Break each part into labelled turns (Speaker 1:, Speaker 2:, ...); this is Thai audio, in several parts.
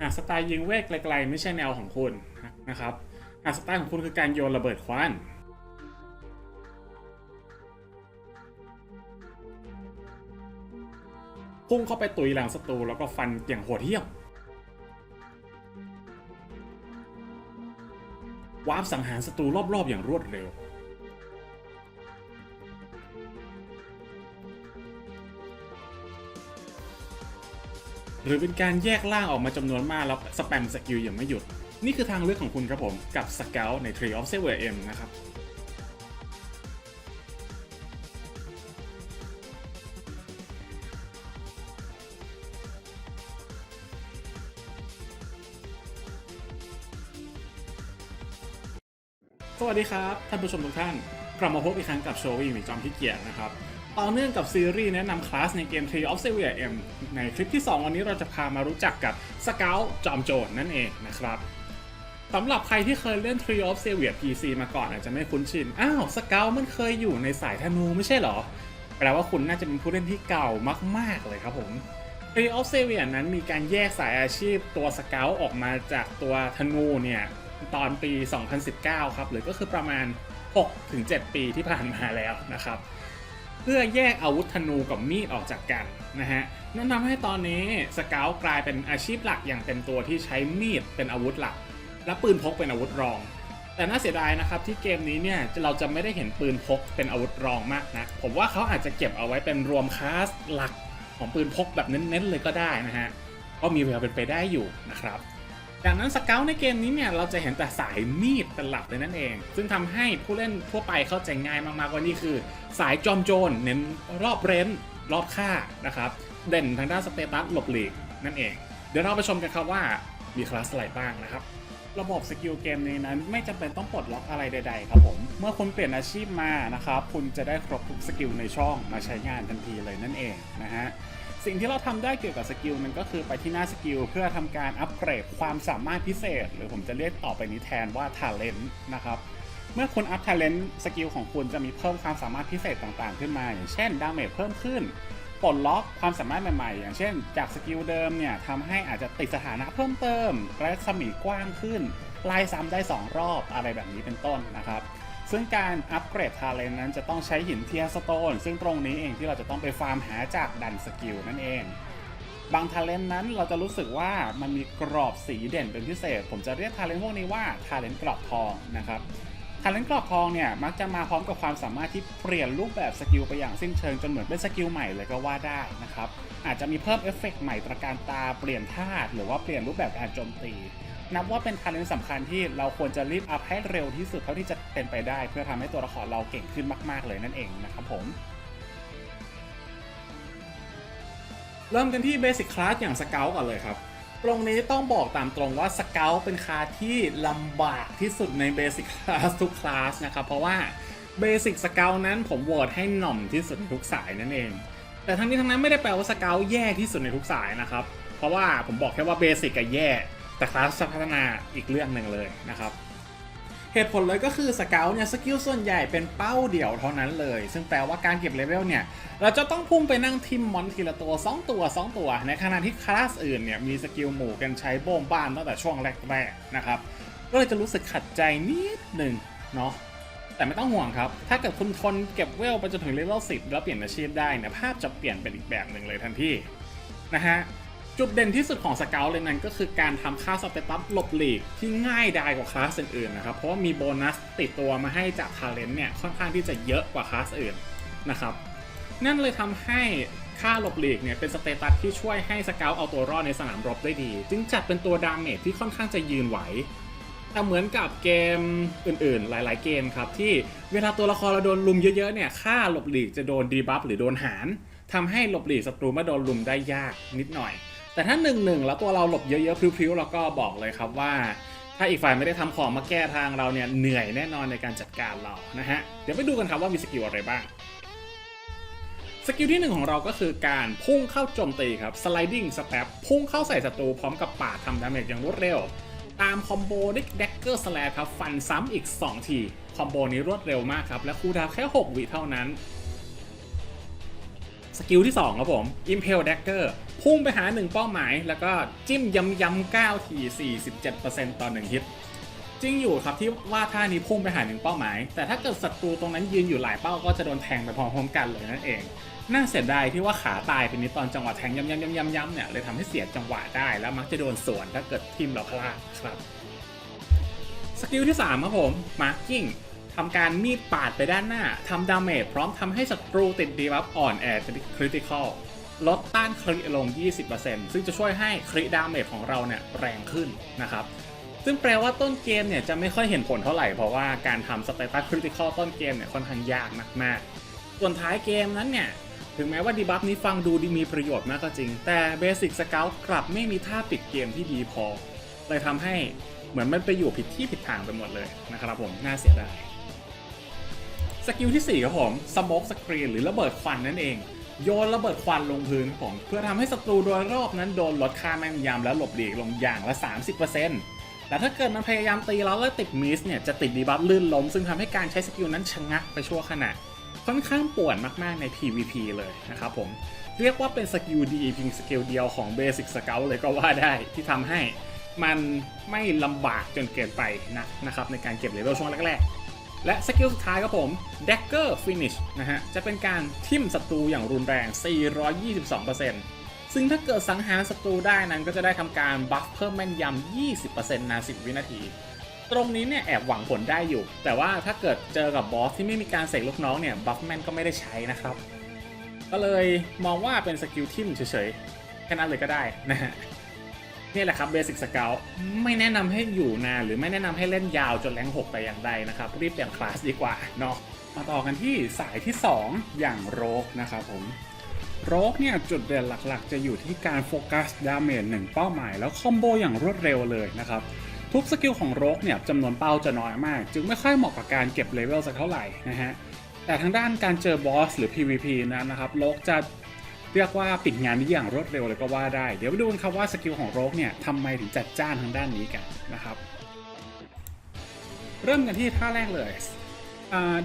Speaker 1: หากสไตล์ยิงเวทไกลๆ ไม่ใช่แนวของคุณนะครับหากสไตล์ของคุณคือการโยนระเบิดควันพุ่งเข้าไปตุยหลังศัตรูแล้วก็ฟันอย่างโหดเหี้ยมวาร์ปสังหารศัตรูรอบๆอย่างรวดเร็ว หรือเป็นการแยกล่างออกมาจำนวนมากแล้วสแปมสกิลอย่างไม่หยุด นี่คือทางเลือกของคุณครับผมกับสเกลใน Tree of s e v e r M นะครับสวัสดีครับ ท่านผู้ชมทุกท่าน กลับมาพบอีกครั้งกับโชวี่มีจอมที่เกียรตินะครับ ต่อเนื่องกับซีรีส์แนะนำคลาสในเกม Tree of s e v i e r M ในคลิปที่ 2 วันนี้เราจะพามารู้จักกับสเกลจอมโจรนั่นเองนะครับสำหรับใครที่เคยเล่น Tree of s e v i e r PC มาก่อนอาจจะไม่คุ้นชิน อ้าวสเกลมันเคยอยู่ในสายธนูไม่ใช่เหรอ แปลว่าคุณน่าจะเป็นผู้เล่นที่เก่ามาก ๆ เลยครับผม Tree of s e v i e r นั้นมีการแยกสายอาชีพตัวสเกลออกมาจากตัวธนูเนี่ยตอนปี 2019 ครับหรือก็คือประมาณ 6-7 ปีที่ผ่านมาแล้วนะครับ เพื่อแยกอาวุธธนูกับมีดออกจากกันนะฮะนั่นทำให้ตอนนี้สเกลกลายเป็นอาชีพหลักอย่างเต็มตัวที่ใช้มีดเป็นอาวุธหลัก และปืนพกเป็นอาวุธรอง แต่น่าเสียดายนะครับที่เกมนี้เนี่ยเราจะไม่ได้เห็นปืนพกเป็นอาวุธรองมากนะผมว่าเขาอาจจะเก็บเอาไว้เป็นรวมคลาสหลักของปืนพกแบบเน้นๆเลยก็ได้นะฮะก็มีแววเป็นไปได้อยู่นะครับ จากนั้นสเกลในเกมนี้เนี่ยเราจะเห็นแต่สายมีดเป็นหลักเลยนั่นเอง ซึ่งทำให้ผู้เล่นทั่วไปเข้าใจง่ายมากๆว่านี่คือ สายจอมโจรเน้นรอบเร้นรอบฆ่านะครับเด่นทางด้านสเตตัสหลบหลีกนั่นเอง เดี๋ยวเราไปชมกันครับว่ามีคลาสอะไรบ้างนะครับระบบสกิลเกมในนั้นไม่จำเป็นต้องปลดล็อกอะไรใด ๆ ครับผม เมื่อคุณเปลี่ยนอาชีพมานะครับ คุณจะได้ครบทุกสกิลในช่องมาใช้งานทันทีเลยนั่นเองนะฮะ สิ่งที่เราทำได้เกี่ยวกับสกิลมันก็คือไปที่หน้าสกิลเพื่อทำการอัปเกรดความสามารถพิเศษ หรือผมจะเรียกต่อไปนี้แทนว่า Talent นะครับเมื่อคุณอัพ Talent สกิลของคุณจะมีเพิ่มความสามารถพิเศษต่างๆ ขึ้นมา อย่างเช่นดาเมจเพิ่มขึ้นปลดล็อกความสามารถใหม่ๆ อย่างเช่น จากสกิลเดิมเนี่ยทำให้อาจจะติดสถานะเพิ่มเติมและสมีกว้างขึ้นไล่ซ้ำได้ 2 รอบอะไรแบบนี้เป็นต้นนะครับ ซึ่งการอัปเกรดทาเลนนั้นจะต้องใช้หินเทียสโตนซึ่งตรงนี้เองที่เราจะต้องไปฟาร์มหาจากดันสกิลนั่นเอง บางทาเลนนั้นเราจะรู้สึกว่ามันมีกรอบสีเด่นเป็นพิเศษ ผมจะเรียกทาเลนพวกนี้ว่าทาเลนกรอบทองนะครับทาเลนกรอบทองเนี่ยมักจะมาพร้อมกับความสามารถที่เปลี่ยนรูปแบบสกิลไปอย่างสิ้นเชิงจนเหมือนเป็นสกิลใหม่เลยก็ว่าได้นะครับอาจจะมีเพิ่มเอฟเฟกต์ใหม่ตระการตาเปลี่ยนธาตุหรือว่าเปลี่ยนรูปแบบการโจมตี นับว่าเป็นทาเลนต์สำคัญที่เราควรจะรีบอัพให้เร็วที่สุดเท่าที่จะเป็นไปได้ เพื่อทำให้ตัวละครเราเก่งขึ้นมาก ๆ เลยนั่นเองนะครับผมเริ่มกันที่เบสิ c คลาสอย่างสเกลก่อนเลยครับ ตรงนี้ต้องบอกตามตรงว่าสเกลเป็นคลาสที่ลำบากที่สุดในเบสิ c คลาสทุกคลาสนะครับ เพราะว่าเบสิ c สเกลนั้นผมโหวตให้หน่อมที่สุดในทุกสายนั่นเอง แต่ทั้งนี้ทั้งนั้นไม่ได้แปลว่าสเกลแย่ที่สุดในทุกสายนะครับ เพราะว่าผมบอกแค่ว่าเบสิกกับแย่ แต่คลาสจะพัฒนาอีกเรื่องหนึ่งเลยนะครับ เหตุผลเลยก็คือสเกลเนี่ยสกิลส่วนใหญ่เป็นเป้าเดี่ยวเท่านั้นเลย ซึ่งแปลว่าการเก็บเลเวลเนี่ย เราจะต้องพุ่งไปนั่งทิมมอนทีละตัว 2 ตัว 2 ตัว ในขณะที่คลาสอื่นเนี่ยมีสกิลหมู่กันใช้โบมบ้านตั้งแต่ช่วงแรกๆนะครับก็เลยจะรู้สึกขัดใจนิดหนึ่งเนาะแต่ไม่ต้องห่วงครับ ถ้าเกิดคุณทนเก็บเวลไปจนถึงเลเวล10 แล้วเปลี่ยนอาชีพได้เนี่ยภาพจะเปลี่ยนเป็นอีกแบบหนึ่งเลยทันทีนะฮะ จุดเด่นที่สุดของสเกลเลยนั้นก็คือการทำค่าสเตตัสหลบหลีกที่ง่ายดายกว่าคลาสอื่นๆนะครับ เพราะว่ามีโบนัสติดตัวมาให้จากทาเลนต์เนี่ยค่อนข้างที่จะเยอะกว่าคลาสอื่นนะครับ นั่นเลยทำให้ค่าหลบหลีกเนี่ยเป็นสเตตัสที่ช่วยให้สเกลเอาตัวรอดในสนามรบได้ดี จึงจัดเป็นตัวดาเมจที่ค่อนข้างจะยืนไหวแต่เหมือนกับเกมอื่นๆ หลาย ๆ เกมครับที่เวลาตัวละครเราโดนลุมเยอะๆเนี่ยค่าหลบหลีกจะโดนดีบัฟหรือโดนหารทำให้หลบหลีกศัตรูม่โดนลุมได้ยากนิดหน่อย แต่ถ้าหนึ่งหนึ่งแล้วตัวเราหลบเยอะๆพริ้วๆแล้วก็บอกเลยครับว่า ถ้าอีกฝ่ายไม่ได้ทำของมาแก้ทางเราเนี่ยเหนื่อยแน่นอนในการจัดการเรานะฮะเดี๋ยวไปดูกันครับว่ามีสกิลอะไรบ้างสกิลที่หนึ่งของเราก็คือการพุ่งเข้าโจมตีครับ sliding step พุ่งเข้าใส่ศัตรูพร้อมกับปาดทำดาเมจอย่างรวดเร็ว ตามคอมโบดิก dagger slash ครับ ฟันซ้ำอีก 2 ที คอมโบนี้รวดเร็วมากครับ และคูดาวแค่ 6 วิเท่านั้น สกิลที่ 2 ครับผม Impel Dagger พุ่งไปหา 1 เป้าหมาย แล้วก็จิ้มย้ำย้ำ9ที 47%ต่อ 1 ฮิตจริงอยู่ครับที่ว่าท่านี้พุ่งไปหาหนึ่งเป้าหมาย แต่ถ้าเกิดศัตรูตรงนั้นยืนอยู่หลายเป้าก็จะโดนแทงไปพร้อมๆกันเลยนั่นเอง น่าเสียดายที่ว่าขาตายไปนิดตอนจังหวะแทงย้ำๆๆๆๆเนี่ยเลยทำให้เสียจังหวะได้แล้วมักจะโดนสวนถ้าเกิดทีมเราพลาดครับ สกิลที่3ครับผม Marking ทำการมีดปาดไปด้านหน้าทำดาเมจพร้อมทำให้ศัตรูติดดีบัฟอ่อนแอคริติคอลลดต้านคริลง 20%ซึ่งจะช่วยให้คริดาเมจของเราเนี่ยแรงขึ้นนะครับ ซึ่งแปลว่าต้นเกมเนี่ยจะไม่ค่อยเห็นผลเท่าไหร่ เพราะว่าการทำสเตตัสคริติคอลต้นเกมเนี่ยค่อนข้างยากมากๆ ส่วนท้ายเกมนั้นเนี่ยถึงแม้ว่าดีบัฟนี้ฟังดูดีมีประโยชน์มากก็จริง แต่เบสิกสเกลกลับไม่มีท่าปิดเกมที่ดีพอ เลยทำให้เหมือนมันไปอยู่ผิดที่ผิดทางไปหมดเลยนะครับผมน่าเสียดาย สกิลที่ 4 ครับผมสโมกสกรีนหรือระเบิดควันนั่นเอง โยนระเบิดควันลงพื้นครับผมเพื่อทำให้ศัตรูโดยรอบนั้นโดนลดค่าแม่นยำและหลบหลีกลงอย่างละ 30%แต่ถ้าเกิดมันพยายามตีเราแล้วติดมิสเนี่ยจะติดดีบัฟลื่นล้ม ซึ่งทำให้การใช้สกิลนั้นชะงักไปชั่วขณะค่อนข้างป่วนมากๆใน PVP เลยนะครับผมเรียกว่าเป็นสกิลดีเพียงสกิลเดียวของ Basic Scout เลยก็ว่าได้ที่ทำให้มันไม่ลำบากจนเกินไปนะนะครับในการเก็บเลเวลช่วงแรกๆ และสกิลสุดท้ายครับผม Dagger Finish นะฮะ จะเป็นการทิ่มศัตรูอย่างรุนแรง 422%ซึ่งถ้าเกิดสังหารศัตรูได้นั้นก็จะได้ทำการบัฟเพิ่มแม่นยำ 20%นาน10วินาที ตรงนี้เนี่ยแอบหวังผลได้อยู่ แต่ว่าถ้าเกิดเจอกับบอสที่ไม่มีการเสกลูกน้องเนี่ยบัฟแมนก็ไม่ได้ใช้นะครับ ก็เลยมองว่าเป็นสกิลทิมเฉยๆแค่นั้นเลยก็ได้นะฮะ นี่แหละครับเบสิกสเกลไม่แนะนำให้อยู่นานหรือไม่แนะนำให้เล่นยาวจนแรง6แต่อย่างใดนะครับ รีบเปลี่ยนคลาสดีกว่าเนาะมาต่อกันที่สายที่ 2 อย่างโรกนะครับผมโรกเนี่ยจุดเด่นหลักๆ จะอยู่ที่การโฟกัสดาเมจหนึ่งเป้าหมายแล้วคอมโบอย่างรวดเร็วเลยนะครับทุกสกิลของโรกเนี่ยจำนวนเป้าจะน้อยมาก จึงไม่ค่อยเหมาะกับการเก็บเลเวลสักเท่าไหร่นะฮะแต่ทางด้านการเจอบอสหรือ PVP นั้นนะครับโรกจะ เรียกว่าปิดงานนี้อย่างรวดเร็วเลยก็ว่าได้ เดี๋ยวไปดูกันครับว่าสกิลของโรกเนี่ยทำไมถึงจัดจ้านทางด้านนี้กันนะครับ เริ่มกันที่ท่าแรกเลย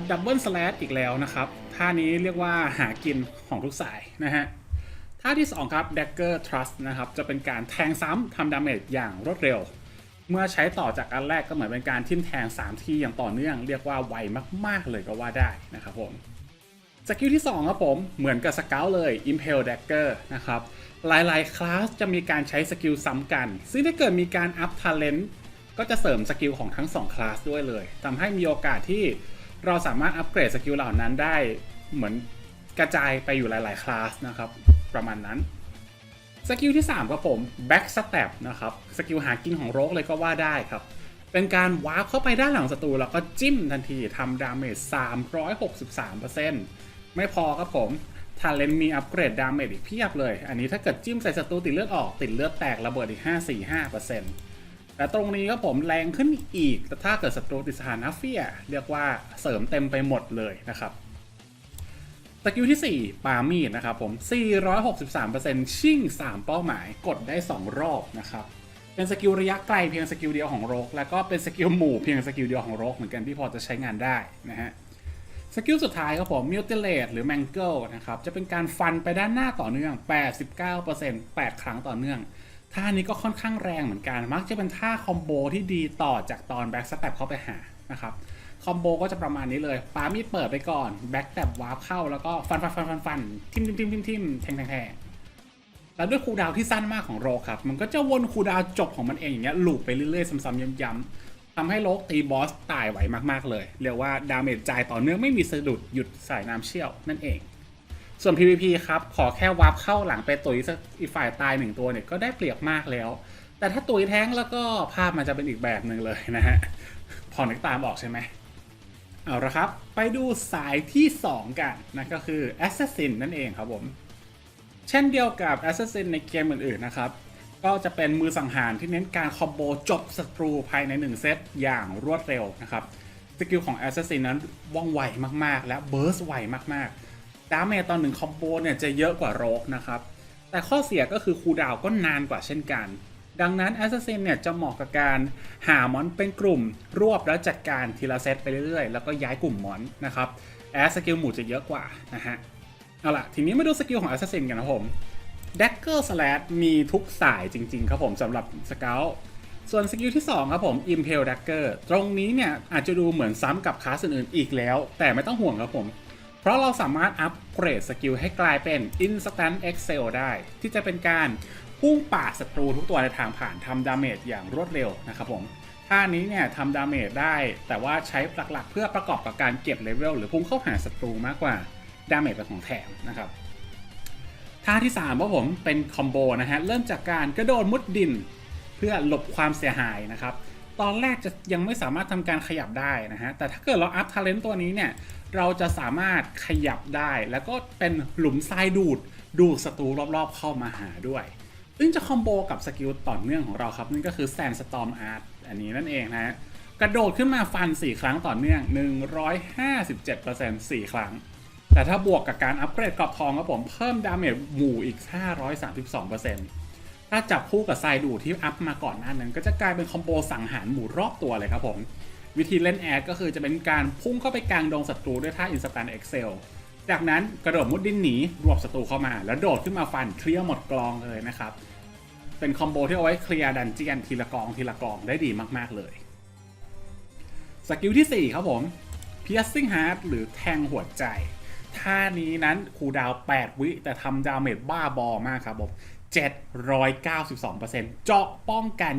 Speaker 1: ดับเบิลสแลชอีกแล้วนะครับ ท่านี้เรียกว่าหากินของทุกสายนะฮะท่าที่ 2 ครับ Dagger Trust นะครับ จะเป็นการแทงซ้ำทำดาเมจอย่างรวดเร็ว เมื่อใช้ต่อจากอันแรกก็เหมือนเป็นการทิ่มแทง 3 ทีอย่างต่อเนื่อง เรียกว่าไวมาก ๆ เลยก็ว่าได้นะครับผม สกิลที่ 2 ครับผม เหมือนกับสเกลเลย Impel Dagger นะครับ หลายๆ คลาสจะมีการใช้สกิลซ้ำกัน ซึ่งถ้าเกิดมีการอัพ Talent ก็จะเสริมสกิลของทั้ง 2 คลาสด้วยเลยทำให้มีโอกาสที่เราสามารถอัปเกรดสกิลเหล่านั้นได้เหมือนกระจายไปอยู่หลาย ๆ คลาสนะครับ ประมาณนั้นสกิลที่ 3 ครับผม Back Step นะครับ สกิลหากินของโรกเลยก็ว่าได้ครับ เป็นการวาร์ปเข้าไปด้านหลังศัตรูแล้วก็จิ้มทันทีทำดาเมจ363% ไม่พอครับผมทาเลนมีอัปเกรดดาเมจอีกเพียบเลย อันนี้ถ้าเกิดจิ้มใส่ศัตรูติดเลือดออกติดเลือดแตกระเบิดอีก 545%แต่ตรงนี้ครับผมแรงขึ้นอีก แต่ถ้าเกิดศัตรูติดสถานะเฟียเรียกว่าเสริมเต็มไปหมดเลยนะครับสกิลที่ 4 ปามีดนะครับผม 463%ชิ่ง 3 เป้าหมาย กดได้ 2 รอบนะครับ เป็นสกิลระยะไกลเพียงสกิลเดียวของโรก แล้วก็เป็นสกิลหมู่เพียงสกิลเดียวของโรกเหมือนกันที่พอจะใช้งานได้นะฮะ สกิลสุดท้ายครับผม Mutilate หรือ Mangle นะครับ จะเป็นการฟันไปด้านหน้าต่อเนื่อง 89% 8 ครั้งต่อเนื่อง ท่านี้ก็ค่อนข้างแรงเหมือนกัน มักจะเป็นท่าคอมโบที่ดีต่อจากตอน Back Step เข้าไปหานะครับ คอมโบก็จะประมาณนี้เลยปามีดเปิดไปก่อนแบ็กแตบวาร์ปเข้า แล้วก็ฟันฟันฟันฟันฟันทิมทิมทิมทิมทิมแทงแทงแทงแล้วด้วยคูดาวที่สั้นมากของโรครับ มันก็จะวนคูดาวจบของมันเองอย่างเงี้ยลูปไปเรื่อยๆซ้ำๆย้ำๆ ทำให้โรกตีบอสตายไหวมากๆเลย เรียกว่าดาเมจจ่ายต่อเนื่องไม่มีสะดุดหยุดสายน้ำเชี่ยวนั่นเอง ส่วน PVP ครับ ขอแค่วาร์ปเข้าหลังไปตุยสักอีกฝ่ายตายหนึ่งตัวเนี่ยก็ได้เปรียบมากแล้ว แต่ถ้าตุยแท้งแล้วก็ภาพมันจะเป็นอีกแบบหนึ่งเลยนะฮะพอนึกตามออกใช่ไหมเอาละครับ ไปดูสายที่ 2 กันนั่นก็คือ Assassin นั่นเองครับผม เช่นเดียวกับ Assassin ในเกมอื่นๆนะครับ ก็จะเป็นมือสังหารที่เน้นการคอมโบจบศัตรูภายใน 1 เซตอย่างรวดเร็วนะครับ สกิลของ Assassin นั้นว่องไวมากๆ และเบิร์สไวมากๆ ดาเมจตอนหนึ่งคอมโบเนี่ยจะเยอะกว่าโรกนะครับ แต่ข้อเสียก็คือคูดาวก็นานกว่าเช่นกัน ดังนั้น Assassin เนี่ยจะเหมาะกับการหามอนเป็นกลุ่ม รวบแล้วจัดการทีละเซตไปเรื่อยๆ แล้วก็ย้ายกลุ่มมอนนะครับแอสสกิลหมู่จะเยอะกว่านะฮะเอาล่ะทีนี้มาดูสกิลของ Assassin กันนะผม Dagger Slash มีทุกสายจริง ๆ ครับผมสำหรับสเกลส่วนสกิลที่ 2 ครับผม Impel Dagger ตรงนี้เนี่ย อาจจะดูเหมือนซ้ำกับคลาสอื่นๆอีกแล้ว แต่ไม่ต้องห่วงครับผม เพราะเราสามารถอัปเกรดสกิลให้กลายเป็น Instant Excel ได้ ที่จะเป็นการพุ่งป่าดศัตรูทุกตัวในทางผ่านทำดาเมจอย่างรวดเร็วนะครับผมท่านี้เนี่ยทำดาเมจได้ แต่ว่าใช้หลักๆ เพื่อประกอบกับการเก็บเลเวลหรือพุ่งเข้าหาศัตรูมากกว่าดาเมจเป็นของแถมนะครับ ท่าที่3ครับผมเป็นคอมโบนะฮะเริ่มจากการกระโดดมุดดิน เพื่อหลบความเสียหายนะครับตอนแรกจะยังไม่สามารถทำการขยับได้นะฮะแต่ถ้าเกิดเราอัพท ALENT ตัวนี้เนี่ยเราจะสามารถขยับได้ แล้วก็เป็นหลุมทรายดูดดูดศัตรูรอบๆ เข้ามาหาด้วยซึ่งจะคอมโบกับสกิลต่อเนื่องของเราครับนั่นก็คือ Sandstorm Art อันนี้นั่นเองนะฮะกระโดดขึ้นมาฟัน 4 ครั้งต่อเนื่อง 157% 4 ครั้ง แต่ถ้าบวกกับการอัปเกรดกรอบทองครับผมเพิ่มดาเมจหมู่อีก 532%ถ้าจับคู่กับไซดูที่อัพมาก่อนหน้านั้น ก็จะกลายเป็นคอมโบสังหารหมู่รอบตัวเลยครับผม วิธีเล่นแอดก็คือจะเป็นการพุ่งเข้าไปกลางดงศัตรูด้วยท่า Instant Excel จากนั้นกระโดดมุดดินหนีรวบศัตรูเข้ามา แล้วโดดขึ้นมาฟันเคลียร์หมดกลองเลยนะครับ เป็นคอมโบที่เอาไว้เคลียร์ดันเจียนทีละกองทีละกองได้ดีมากๆเลยสกิลที่ 4 ครับผม Piercing Heart หรือแทงหัวใจ ท่านี้นั้นคูดาว8 วิแต่ทำดาเมจบ้าบอมากครับผม792%เจาะป้องกัน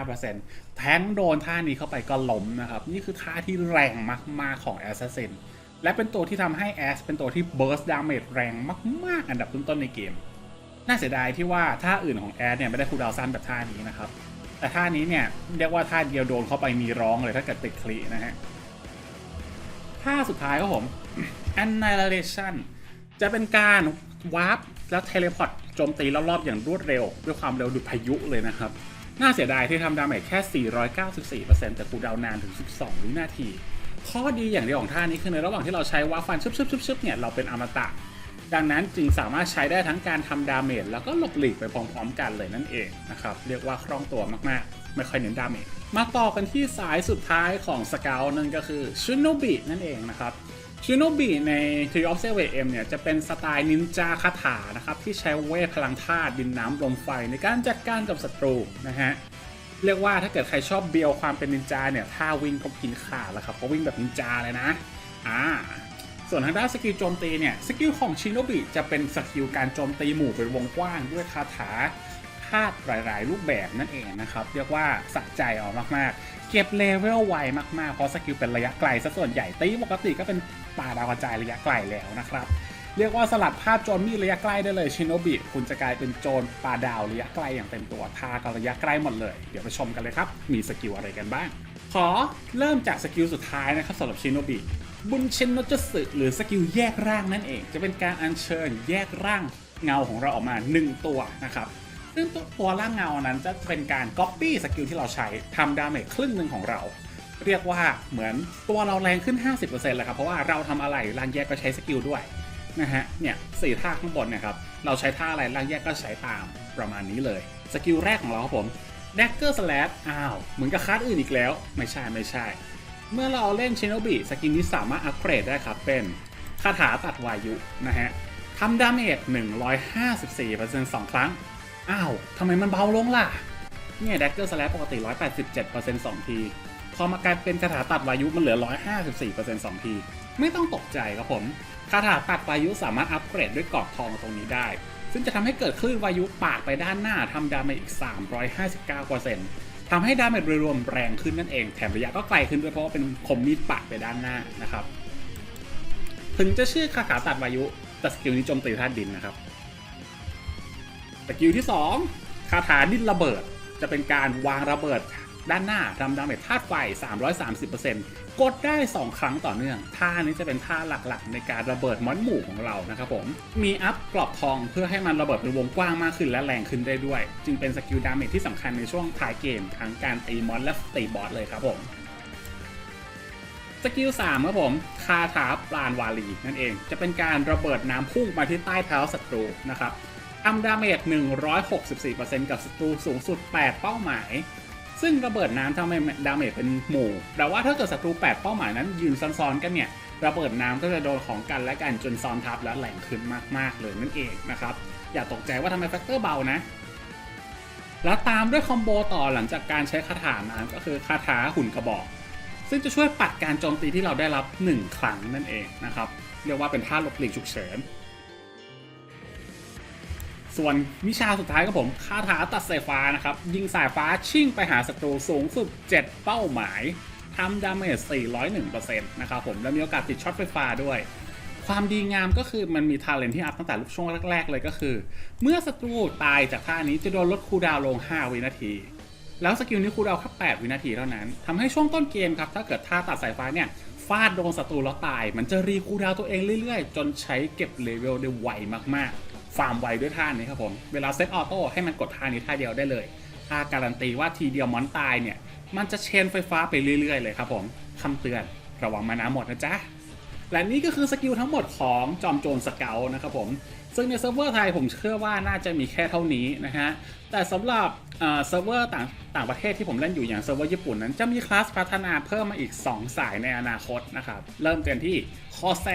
Speaker 1: 25%แทงโดนท่านี้เข้าไปก็ล้มนะครับ นี่คือท่าที่แรงมาก ๆ ของ Assassin และเป็นตัวที่ทำให้ Ash เป็นตัวที่ burst damage แรงมาก ๆ อันดับต้น ๆ ในเกม น่าเสียดายที่ว่าท่าอื่นของ Ash เนี่ยไม่ได้คูดาวสั้นแบบท่านี้นะครับ แต่ท่านี้เนี่ยเรียกว่าท่าเดียวโดนเข้าไปมีร้องเลยถ้าเกิดติดคลีนะฮะท่าสุดท้ายครับผม Annihilation จะเป็นการวาร์ปแล้วเทเลพอร์ตโจมตีรอบๆอย่างรวดเร็ว ด้วยความเร็วดุดพายุเลยนะครับ น่าเสียดายที่ทำดาเมจแค่ 494%แต่คูดาวนานถึง 12 วินาที ข้อดีอย่างเดียวของท่านี้คือในระหว่างที่เราใช้วาร์ฟันชึบๆๆเนี่ยเราเป็นอมตะ ดังนั้นจึงสามารถใช้ได้ทั้งการทำดาเมจแล้วก็หลบหลีกไปพร้อมๆกันเลยนั่นเองนะครับเรียกว่าคล่องตัวมากๆ ไม่ค่อยเน้นดาเมจมาต่อกันที่สายสุดท้ายของสเกลนั่นก็คือชิโนบินั่นเองนะครับ ชิโนบิใน Tree of s e v e M เนี่ยจะเป็นสไตล์นินจาคาถานะครับที่ใช้เวทพลังธาตุดินน้ำลมไฟในการจัดการกับศัตรูนะฮะเรียกว่าถ้าเกิดใครชอบเบียวความเป็นนินจาเนี่ยท่าวิ่งก็กินขาดแล้วครับเพราะวิ่งแบบนินจาเลยนะอ่าส่วนทางด้านสกิลโจมตีเนี่ยสกิลของชิโนบิจะเป็นสกิลการโจมตีหมู่เป็นวงกว้างด้วยคาถา ธาตุหลาย ๆ รูปแบบนั่นเองนะครับ เรียกว่าสะใจออกมาก ๆ เก็บเลเวลไวมาก ๆ เพราะสกิลเป็นระยะไกลซะส่วนใหญ่ตีปกติก็เป็นป่าดาวกระจายระยะไกลแล้วนะครับเรียกว่าสลัดภาพโจรมีระยะใกล้ได้เลยชินโนบิคุณจะกลายเป็นโจรป่าดาวระยะไกลอย่างเต็มตัวท่ากับระยะใกล้หมดเลย เดี๋ยวไปชมกันเลยครับ มีสกิลอะไรกันบ้าง ขอเริ่มจากสกิลสุดท้ายนะครับสำหรับชินโนบิบุญเชนโนจสึหรือสกิลแยกร่างนั่นเอง จะเป็นการอัญเชิญแยกร่างเงาของเราออกมา 1 ตัวนะครับ ซึ่งตัวร่างเงานั้นจะเป็นการก๊อปปี้สกิลที่เราใช้ทำดาเมจครึ่งหนึ่งของเรา เรียกว่าเหมือนตัวเราแรงขึ้น 50%เลยครับ เพราะว่าเราทำอะไรร่างแยกก็ใช้สกิลด้วยนะฮะ เนี่ยสี่ท่าข้างบนเนี่ยครับ เราใช้ท่าอะไรร่างแยกก็ใช้ตามประมาณนี้เลย สกิลแรกของเราครับผม Dagger Slash อ้าว เหมือนกับคัสอื่นอีกแล้ว ไม่ใช่ไม่ใช่ เมื่อเราเล่นชิน o บิสกินนี้สามารถอัปเกรดได้ครับ เป็นคาถาตัดวายุนะฮะทำดาเมจ154% 2ครั้ง อ้าวทำไมมันเบาลงล่ะ เนี่ย Dagger Slash ปกติ 187% 2 ที พอมากลายเป็นคาถาตัดวายุมันเหลือ 154% 2 ที ไม่ต้องตกใจครับผม คาถาตัดวายุสามารถอัปเกรดด้วยกรอบทองตรงนี้ได้ ซึ่งจะทำให้เกิดคลื่นวายุปาดไปด้านหน้าทำดาเมจอีก 359%ทำให้ดาเมจโดยรวมแรงขึ้นนั่นเอง แถมระยะก็ไกลขึ้นด้วยเพราะว่าเป็นคมมีดปาดไปด้านหน้านะครับ ถึงจะชื่อคาถาตัดวายุแต่สกิลนี้โจมตีธาตุดินนะครับ สกิลที่ 2 คาถาดินระเบิด จะเป็นการวางระเบิดด้านหน้าทำดาเมจธาตุไฟ 330%กดได้ 2 ครั้งต่อเนื่อง ท่านี้จะเป็นท่าหลักๆ ในการระเบิดมอนหมู่ของเรานะครับผม มีอัพกรอบทองเพื่อให้มันระเบิดเป็นวงกว้างมากขึ้นและแรงขึ้นได้ด้วย จึงเป็นสกิลดาเมจที่สำคัญในช่วงท้ายเกม ทั้งการตีมอนและตีบอสเลยครับผมสกิล3ครับผมคาถาปราณวาลีนั่นเอง จะเป็นการระเบิดน้ำพุ่งมาที่ใต้เท้าศัตรูนะครับ ทำดาเมจ 164%กับศัตรูสูงสุด 8 เป้าหมาย ซึ่งระเบิดน้ำทำให้ดาเมจเป็นหมู่แต่ว่าถ้าเกิดศัตรู 8 เป้าหมายนั้นยืนซ้อนๆกันเนี่ยระเบิดน้ำก็จะโดนของกันและกันจนซ้อนทับและแหลงขึ้นมากๆเลยนั่นเองนะครับ อย่าตกใจว่าทำไมแฟกเตอร์เบานะ แล้วตามด้วยคอมโบต่อหลังจากการใช้คาถานั้นก็คือคาถาหุ่นกระบอก ซึ่งจะช่วยปัดการโจมตีที่เราได้รับ 1 ครั้งนั่นเองนะครับเรียกว่าเป็นท่าหลบหลีกฉุกเฉิน ส่วนวิชาสุดท้ายของผมคาถาตัดสายฟ้านะครับ ยิงสายฟ้าชิ่งไปหาศัตรูสูงสุด 7 เป้าหมายทำดาเมจ 401%นะครับผมและมีโอกาสติดช็อตไฟฟ้าด้วย ความดีงามก็คือมันมีทาเลนที่อัพตั้งแต่ช่วงแรก ๆ เลยก็คือ เมื่อศัตรูตายจากท่านี้จะโดนลดคูดาวลง 5 วินาที แล้วสกิลนี้คูดาวแค่8วินาทีเท่านั้นทำให้ช่วงต้นเกมครับถ้าเกิดท่าตัดสายฟ้าเนี่ยฟาดโดนศัตรูแล้วตาย มันจะรีคูดาวตัวเองเรื่อยๆ จนใช้เก็บเลเวลได้ไวมากๆ ฟาร์มไวด้วยท่านี้ครับผม เวลาเซตออโต้ให้มันกดท่านี้ท่าเดียวได้เลยถ้าการันตีว่าทีเดียวมอนตายเนี่ย มันจะเชนไฟฟ้าไปเรื่อยๆเลยครับผมคำเตือนระวังมานาหมดนะจ๊ะ และนี่ก็คือสกิลทั้งหมดของจอมโจรสเกลนะครับผม ซึ่งในเซิร์ฟเวอร์ไทยผมเชื่อว่าน่าจะมีแค่เท่านี้นะฮะ แต่สำหรับเอ่อเซิร์ฟเวอร์ต่างต่างประเทศที่ผมเล่นอยู่อย่างเซิร์ฟเวอร์ญี่ปุ่นนั้นจะมีคลาสพัฒนาเพิ่มมาอีก 2 สายในอนาคตนะครับ เริ่มกันที่คอแซ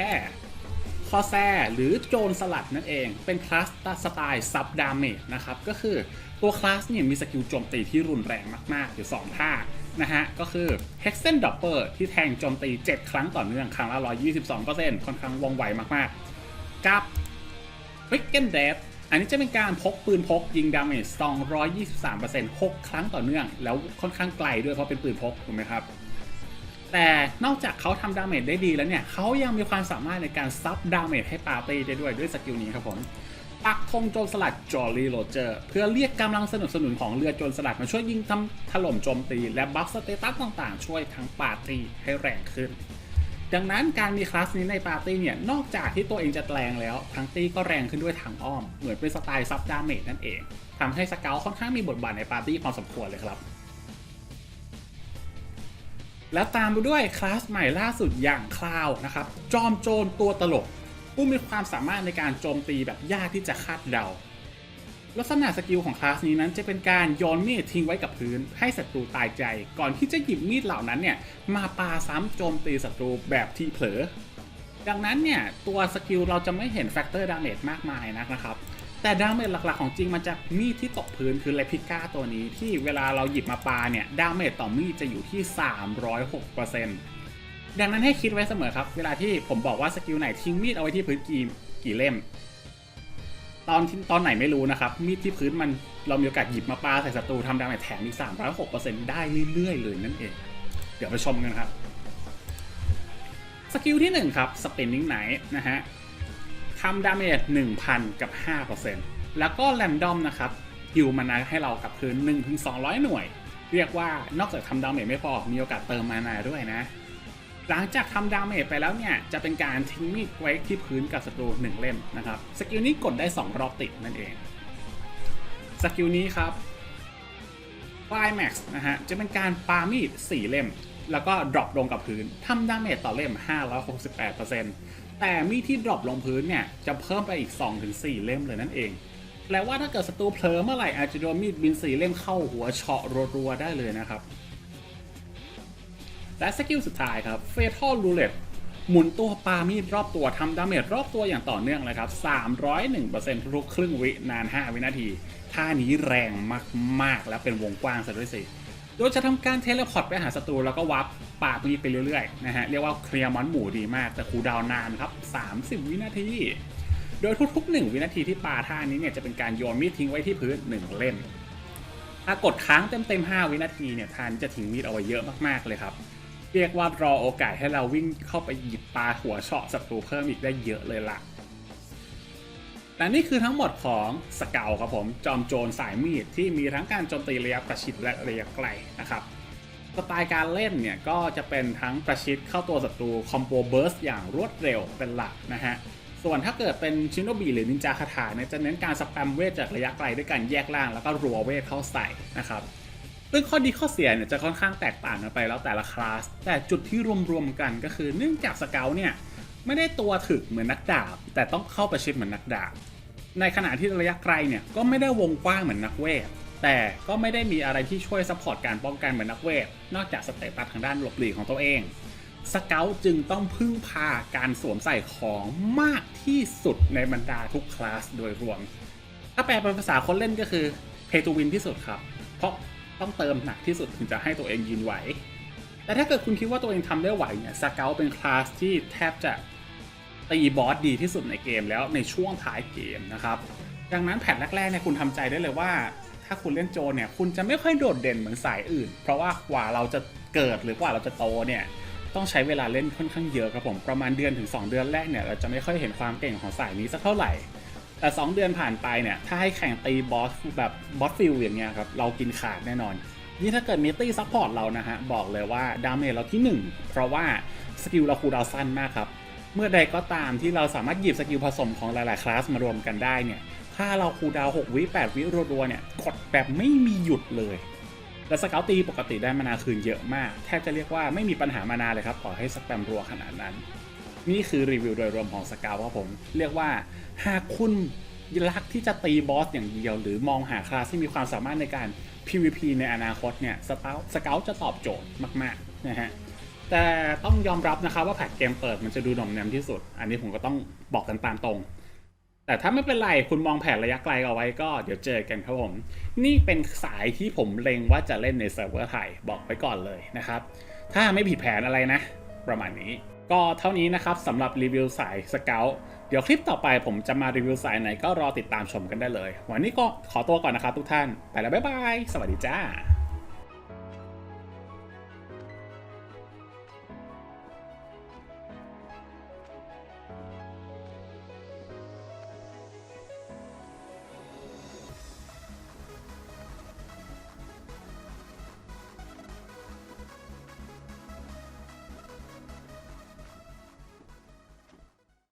Speaker 1: คอแซหรือโจรสลัดนั่นเอง เป็นคลาสสไตล์ซับดาเมจนะครับ ก็คือตัวคลาสเนี่ยมีสกิลโจมตีที่รุนแรงมากๆ อยู่ 2 ท่านะฮะ ก็คือ Hexen Dopper ที่แทงโจมตี 7 ครั้งต่อเนื่อง ครั้งละ 122%ค่อนข้างว่องไวมากๆ กับ Quick and e a t อันนี้จะเป็นการพกปืนพกยิงดาเมจ223% 6 ครั้งต่อเนื่อง แล้วค่อนข้างไกลด้วยเพราะเป็นปืนพกถูกไหมครับ แต่นอกจากเขาทำดาเมจได้ดีแล้วเนี่ยเขายังมีความสามารถในการซับดาเมจให้ปาร์ตี้ได้ด้วยด้วยสกิลนี้ครับผมปักธงโจรสลัดจอร์ลีโรเจอร์เพื่อเรียกกำลังสนับสนุนของเรือโจรสลัดมาช่วยยิงทำถล่มโจมตี และบัฟสเตตัสต่างๆ ช่วยทั้งปาร์ตี้ให้แรงขึ้น ดังนั้นการมีคลาสนี้ในปาร์ตี้เนี่ยนอกจากที่ตัวเองจะแรงแล้วทั้งตี้ก็แรงขึ้นด้วยทางอ้อม เหมือนเป็นสไตล์ซับดาเมจนั่นเองทำให้สเกลค่อนข้างมีบทบาทในปาร์ตี้พอสมควรเลยครับ แล้วตามไปด้วยคลาสใหม่ล่าสุดอย่างคลาวนะครับ จอมโจรตัวตลก ผู้มีความสามารถในการโจมตีแบบยากที่จะคาดเดา ลักษณะสกิลของคลาสนี้นั้นจะเป็นการโยนมีดทิ้งไว้กับพื้น ให้ศัตรูตายใจ ก่อนที่จะหยิบมีดเหล่านั้นเนี่ยมาปาซ้ำโจมตีศัตรูแบบที่เผลอดังนั้นเนี่ยตัวสกิลเราจะไม่เห็นแฟกเตอร์ดาเมจมากมายนักนะครับ แต่ดาเมจหลักๆของจริงมันจะมีดที่ตกพื้นคือเลพิก้าตัวนี้ที่เวลาเราหยิบมาปาเนี่ยดาเมจต่อมีดจะอยู่ที่ 306%ดังนั้นให้คิดไว้เสมอครับ เวลาที่ผมบอกว่าสกิลไหนทิ้งมีดเอาไว้ที่พื้นกี่กี่เล่ม ตอนตอนไหนไม่รู้นะครับ มีดที่พื้นมันเรามีโอกาสหยิบมาปาใส่ศัตรูทำดาเมจแถมอีก306%ได้เรื่อยๆเลยนั่นเอง เดี๋ยวไปชมกันครับสกิลที่1ครับ Spinning Knight นะฮะ ทำดาเมจ1,000 กับ 5%แล้วก็แรนดอมนะครับฮิวมานาให้เรากับคืน1-200 หน่วย เรียกว่านอกจากทำดาเมจไม่พอมีโอกาสเติมมานาด้วยนะ หลังจากทำดาเมจไปแล้วเนี่ย จะเป็นการทิ้งมีดไว้ที่พื้นกับศัตรู1เล่มนะครับสกิลนี้กดได้ 2 รอบติดนั่นเองสกิลนี้ครับ f l y Max นะฮะจะเป็นการปามีด 4 เล่ม แล้วก็ดรอปลงกับพื้นทำดาเมจต่อเล่ม 568% แต่มีดที่ดรอปลงพื้นเนี่ย จะเพิ่มไปอีก 2-4 เล่มเลยนั่นเองแปลว่าถ้าเกิดศัตรูเผลอเมื่อไหร่อาจจะโดนมีดบิน4เล่มเข้าหัวเฉาะรัวๆได้เลยนะครับ และสกิลสุดท้ายครับ Fatal Roulette หมุนตัวปามีดรอบตัวทำดาเมจรอบตัวอย่างต่อเนื่องเลยครับ 301%ทุกครึ่งวินาน 5 วินาที ท่านี้แรงมากๆ และเป็นวงกว้างซะด้วยสิ โดยจะทำการเทเลพอร์ตไปหาศัตรูแล้วก็วับปาดมีไปเรื่อยๆนะฮะเรียกว่าเคลียร์มอนหมูดีมาก แต่คูดาวนานครับ 30 วินาที โดยทุกๆ 1 วินาทีที่ปาท่านี้เนี่ยจะเป็นการโยนมีดทิ้งไว้ที่พื้น 1 เล่มถ้ากดค้างเต็มๆ 5 วินาทีเนี่ยทานจะทิ้งมีดเอาไว้เยอะมากๆเลยครับ เรียกว่ารอโอกาสให้เราวิ่งเข้าไปหยิบปลาหัวเฉาะศัตรูเพิ่มอีกได้เยอะเลยล่ะ และนี่คือทั้งหมดของสเกลครับผมจอมโจรสายมีดที่มีทั้งการโจมตีระยะประชิดและระยะไกลนะครับสไตล์การเล่นเนี่ยก็จะเป็นทั้งประชิดเข้าตัวศัตรูคอมโบเบิร์สอย่างรวดเร็วเป็นหลักนะฮะส่วนถ้าเกิดเป็นชิโนบีหรือนินจาคาถาเนี่ยจะเน้นการสแปมเวทจากระยะไกลด้วยการแยกล่างแล้วก็รัวเวทเข้าใส่นะครับซึ่งข้อดีข้อเสียเนี่ยจะค่อนข้างแตกต่างกันไปแล้วแต่ละคลาสแต่จุดที่รวมๆกันก็คือเนื่องจากสเกลเนี่ย ไม่ได้ตัวถึกเหมือนนักดาบ แต่ต้องเข้าประชิดเหมือนนักดาบ ในขณะที่ระยะไกลเนี่ยก็ไม่ได้วงกว้างเหมือนนักเวทแต่ก็ไม่ได้มีอะไรที่ช่วยซัพพอร์ตการป้องกันเหมือนนักเวทนอกจากสเตตัสทางด้านหลบหลีกของตัวเองสเกลจึงต้องพึ่งพาการสวมใส่ของมากที่สุดในบรรดาทุกคลาสโดยรวม ถ้าแปลเป็นภาษาคนเล่นก็คือ pay to win ที่สุดครับ เพราะต้องเติมหนักที่สุดถึงจะให้ตัวเองยืนไหว แต่ถ้าเกิดคุณคิดว่าตัวเองทำได้ไหวเนี่ยสเกลเป็นคลาสที่แทบจะ ตีบอสดีที่สุดในเกมแล้วในช่วงท้ายเกมนะครับดังนั้นแพทแรกๆเนี่ยคุณทำใจได้เลยว่า ถ้าคุณเล่นโจเนี่ยคุณจะไม่ค่อยโดดเด่นเหมือนสายอื่น เพราะว่ากว่าเราจะเกิดหรือกว่าเราจะโตเนี่ยต้องใช้เวลาเล่นค่อนข้างเยอะครับผมประมาณเดือนถึง 2 เดือนแรกเนี่ยเราจะไม่ค่อยเห็นความเก่งของสายนี้สักเท่าไหร่ แต่ 2 เดือนผ่านไปเนี่ยถ้าให้แข่งตีบอสแบบบอสฟิลอย่างเงี้ยครับเรากินขาดแน่นอนยิ่งถ้าเกิดมีตี้ซัพพอร์ตเรานะฮะบอกเลยว่าดาเมจเราที่ 1 เพราะว่าสกิลเราคูดาวสั้นมากครับ เมื่อใดก็ตามที่เราสามารถหยิบสกิลผสมของหลาย ๆ คลาสมารวมกันได้เนี่ย ถ้าเราคูดาว 6 วิ 8 วิรัวๆเนี่ย กดแบบไม่มีหยุดเลย และสเกลตีปกติได้มานาคืนเยอะมาก แทบจะเรียกว่าไม่มีปัญหามานาเลยครับ ต่อให้สแปมรัวขนาดนั้น นี่คือรีวิวโดยรวมของสเกลครับผม เรียกว่าหากคุณรักที่จะตีบอสอย่างเดียว หรือมองหาคลาสที่มีความสามารถในการ PVP ในอนาคตเนี่ยสเกลสเกลจะตอบโจทย์มาก ๆ นะฮะ แต่ต้องยอมรับนะครับว่าแพทเกมเปิดมันจะดูหน่อมแนมที่สุด อันนี้ผมก็ต้องบอกกันตามตรง แต่ถ้าไม่เป็นไรคุณมองแผนระยะไกลเอาไว้ก็เดี๋ยวเจอกันครับผม นี่เป็นสายที่ผมเล็งว่าจะเล่นในเซิร์ฟเวอร์ไทยบอกไว้ก่อนเลยนะครับ ถ้าไม่ผิดแผนอะไรนะ ประมาณนี้ ก็เท่านี้นะครับสำหรับรีวิวสายสเกลเดี๋ยวคลิปต่อไปผมจะมารีวิวสายไหนก็รอติดตามชมกันได้เลย วันนี้ก็ขอตัวก่อนนะครับทุกท่าน ไปแล้วบ๊ายบาย สวัสดีจ้า